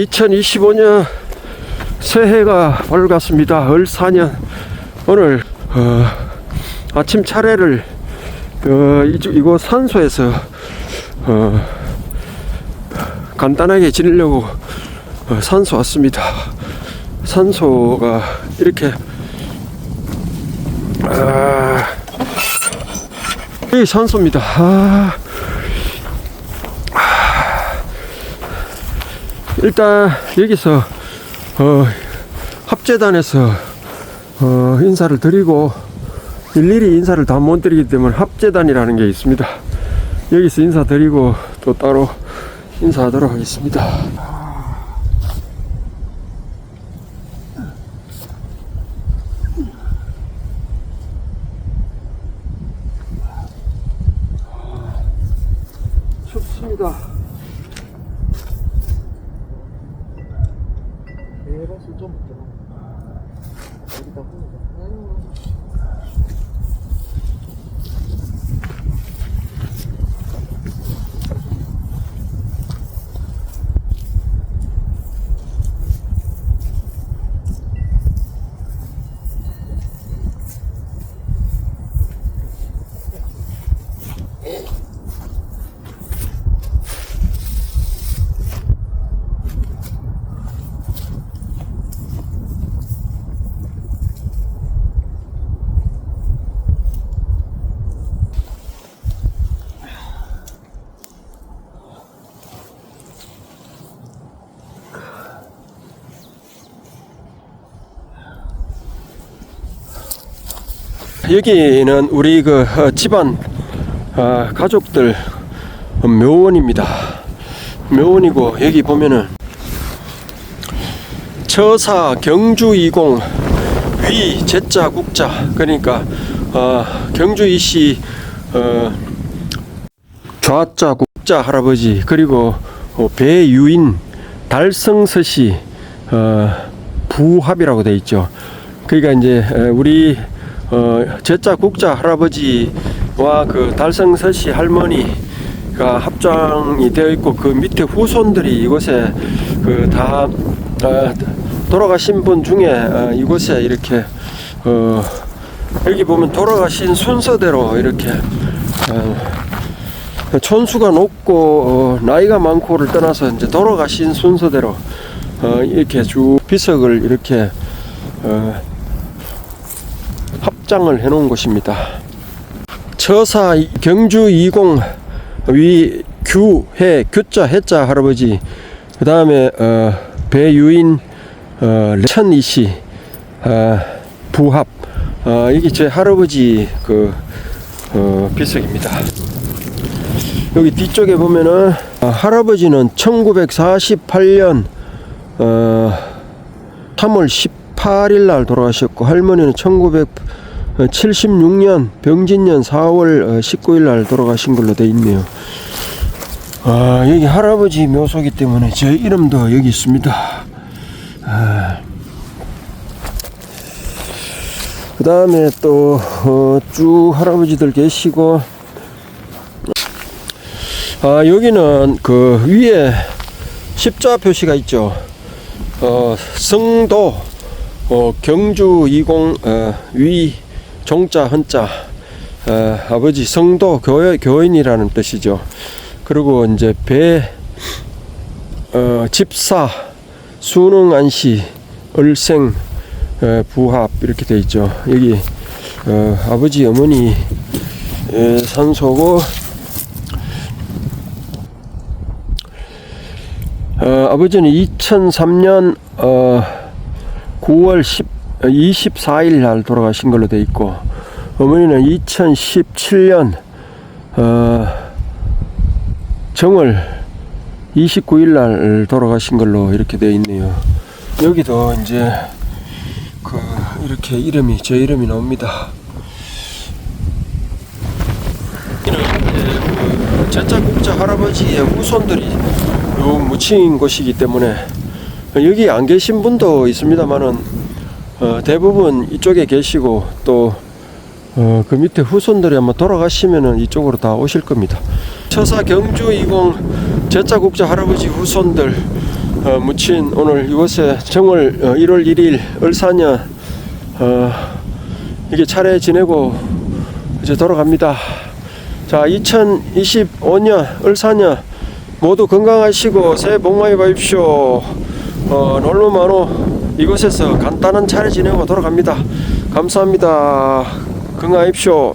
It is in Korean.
2025년 새해가 밝았습니다. 을사년 오늘 어, 아침 차례를 어, 이곳 산소에서 어, 간단하게 지내려고 어, 산소 왔습니다. 산소가 이렇게 아, 이 산소입니다. 아, 일단 여기서 어, 합재단에서 어, 인사를 드리고 일일이 인사를 다 못 드리기 때문에 합재단이라는 게 있습니다. 여기서 인사드리고 또 따로 인사하도록 하겠습니다. 춥습니다. 여기 는 우리 그 어, 집안 어, 가족들 묘원입니다. 묘원이고 여기 보면은 처사 경주 이공 위 제자 국자 그러니까 어, 경주 이씨 어, 좌자 국자 할아버지 그리고 어, 배유인 달성서씨 어, 부합이라고 돼 있죠. 그러니까 이제 어, 우리 어, 제자 국자 할아버지와 그 달성서씨 할머니가 합장이 되어 있고 그 밑에 후손들이 이곳에 그다 어, 돌아가신 분 중에 어, 이곳에 이렇게 어, 여기 보면 돌아가신 순서대로 이렇게 어, 촌수가 높고 어, 나이가 많고를 떠나서 이제 돌아가신 순서대로 어, 이렇게 쭉 비석을 이렇게 어, 합장을 해놓은 곳입니다. 처사 경주 이공 위 규해 규자 해자 할아버지 그 다음에 어, 배유인 어, 천이씨 어, 부합 어, 이게 제 할아버지 그 어, 비석입니다. 여기 뒤쪽에 보면은 어, 할아버지는 1948년 어, 3월 18일 날 돌아가셨고 할머니는 1976년 병진년 4월 19일 날 돌아가신 걸로 돼 있네요. 아, 여기 할아버지 묘소기 때문에 제 이름도 여기 있습니다. 아. 그 다음에 또, 어, 쭉 할아버지들 계시고, 아, 여기는 그 위에 십자 표시가 있죠. 어, 성도, 어, 경주 20, 어, 위, 종자, 헌자, 어, 아버지 성도 교회, 교인이라는 뜻이죠. 그리고 이제 배, 어, 집사, 수능 안시, 을생, 어, 부합 이렇게 돼 있죠. 여기 어, 아버지 어머니 에, 산소고 어, 아버지는 2003년 어, 9월 10, 24일 날 돌아가신 걸로 돼 있고 어머니는 2017년 어, 정월 29일 날 돌아가신 걸로 이렇게 돼 있네요. 여기도 이제 그 이렇게 이름이 제 이름이 나옵니다. 이제 그 제자 국자 할아버지의 후손들이 요 묻힌 곳이기 때문에 여기 안 계신 분도 있습니다만은 어, 대부분 이쪽에 계시고 또 어, 그 밑에 후손들이 아마 돌아가시면은 이쪽으로 다 오실 겁니다. 처사 경주 이공 제자국자 할아버지 후손들 어, 묻힌 오늘 이곳에 정월 어, 1월 1일 을사년 어, 이게 차례 지내고 이제 돌아갑니다. 자, 2025년 을사년 모두 건강하시고 새해 복 많이 받으십시오. 어, 놀러마노 이곳에서 간단한 차례 지내고 돌아갑니다. 감사합니다. 건강하십시오.